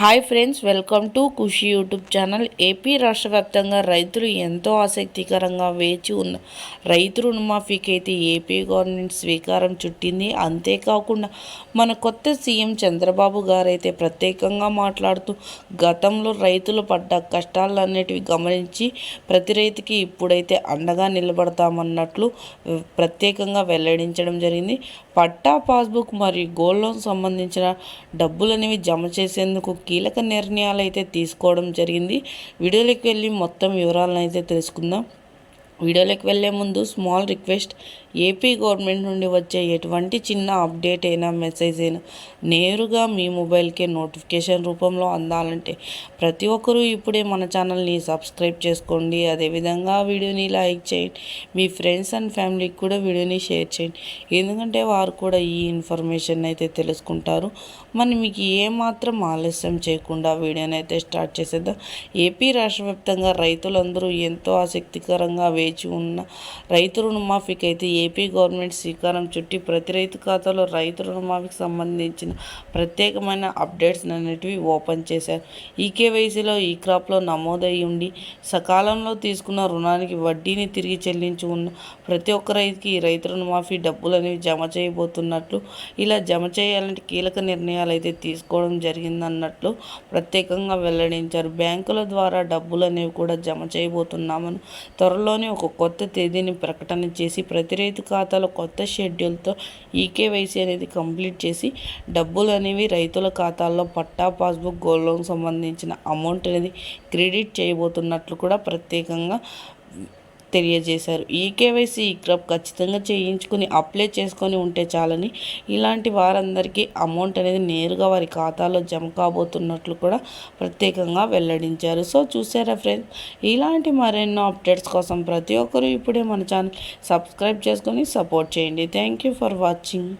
Hi friends welcome to Khushi YouTube channel. AP రాష్ట్ర వ్యాప్తంగా రైతులు ఎంతో ఆసక్తికరంగా వేచి ఉన్న రైతు రుణమాఫీకి అయితే ఏపీ గవర్నమెంట్ స్వీకారం చుట్టింది. అంతేకాకుండా మన కొత్త సీఎం చంద్రబాబు గారైతే ప్రత్యేకంగా మాట్లాడుతూ గతంలో రైతులు పడ్డ కష్టాలన్నిటివి గమనించి ప్రతి రైతుకి ఇప్పుడైతే అండగా నిలబడతామన్నట్లు ప్రత్యేకంగా వెల్లడించడం జరిగింది. పట్టా పాస్బుక్ మరియు గోల్డ్ లోన్ సంబంధించిన డబ్బులు అనేవి జమ చేసేందుకు కీలక నిర్ణయాలు అయితే తీసుకోవడం జరిగింది. వీడియోలోకి వెళ్ళి మొత్తం వివరాలను అయితే తెలుసుకుందాం. వీడియోలోకి వెళ్ళే ముందు స్మాల్ రిక్వెస్ట్ ఏపీ గవర్నమెంట్ నుండి వచ్చే ఎటువంటి చిన్న అప్డేట్ అయినా మెసేజ్ అయినా నేరుగా మీ మొబైల్కే నోటిఫికేషన్ రూపంలో అందాలంటే ప్రతి ఒక్కరూ ఇప్పుడే మన ఛానల్ని సబ్స్క్రైబ్ చేసుకోండి. అదేవిధంగా వీడియోని లైక్ చేయండి. మీ ఫ్రెండ్స్ అండ్ ఫ్యామిలీకి కూడా వీడియోని షేర్ చేయండి. ఎందుకంటే వారు కూడా ఈ ఇన్ఫర్మేషన్ అయితే తెలుసుకుంటారు. మరి మీకు ఏమాత్రం ఆలస్యం చేయకుండా వీడియోని అయితే స్టార్ట్ చేసేద్దాం. ఏపీ రాష్ట్ర వ్యాప్తంగా రైతులందరూ ఎంతో ఆసక్తికరంగా వేచి ఉన్న రైతు రుణమాఫీకి అయితే ఏపీ గవర్నమెంట్ శ్రీకారం చుట్టి ప్రతి రైతు ఖాతాలో రైతు రుణమాఫీకి సంబంధించిన ప్రత్యేకమైన అప్డేట్స్ అనేటివి ఓపెన్ చేశారు. ఈ కేవైసీలో ఈ క్రాప్లో నమోదయి ఉండి సకాలంలో తీసుకున్న రుణానికి వడ్డీని తిరిగి చెల్లించి ఉన్న ప్రతి ఒక్క రైతుకి ఈ రైతు రుణమాఫీ డబ్బులు అనేవి జమ చేయబోతున్నట్లు ఇలా జమ చేయాలంటే కీలక నిర్ణయాలు అయితే తీసుకోవడం జరిగిందన్నట్లు ప్రత్యేకంగా వెల్లడించారు. బ్యాంకుల ద్వారా డబ్బులు అనేవి కూడా జమ చేయబోతున్నామని త్వరలోనే ఒక కొత్త తేదీని ప్రకటన చేసి ప్రతి రైతు ఖాతాలో కొత్త షెడ్యూల్తో ఈకేవైసీ అనేది కంప్లీట్ చేసి డబ్బులు అనేవి రైతుల ఖాతాల్లో పట్టా పాస్బుక్ గోల్డ్ లోన్ సంబంధించిన అమౌంట్ అనేది క్రెడిట్ చేయబోతున్నట్లు కూడా ప్రత్యేకంగా తెలియజేశారు. ఈ కేవైసీ ఈ క్రబ్ ఖచ్చితంగా చేయించుకుని అప్లై చేసుకొని ఉంటే చాలని ఇలాంటి వారందరికీ అమౌంట్ అనేది నేరుగా వారి ఖాతాలో జమ కాబోతున్నట్లు కూడా ప్రత్యేకంగా వెల్లడించారు. సో చూసారా ఫ్రెండ్స్? ఇలాంటి మరెన్నో అప్డేట్స్ కోసం ప్రతి ఒక్కరూ ఇప్పుడే మన ఛానల్ సబ్స్క్రైబ్ చేసుకొని సపోర్ట్ చేయండి. Thank you for watching.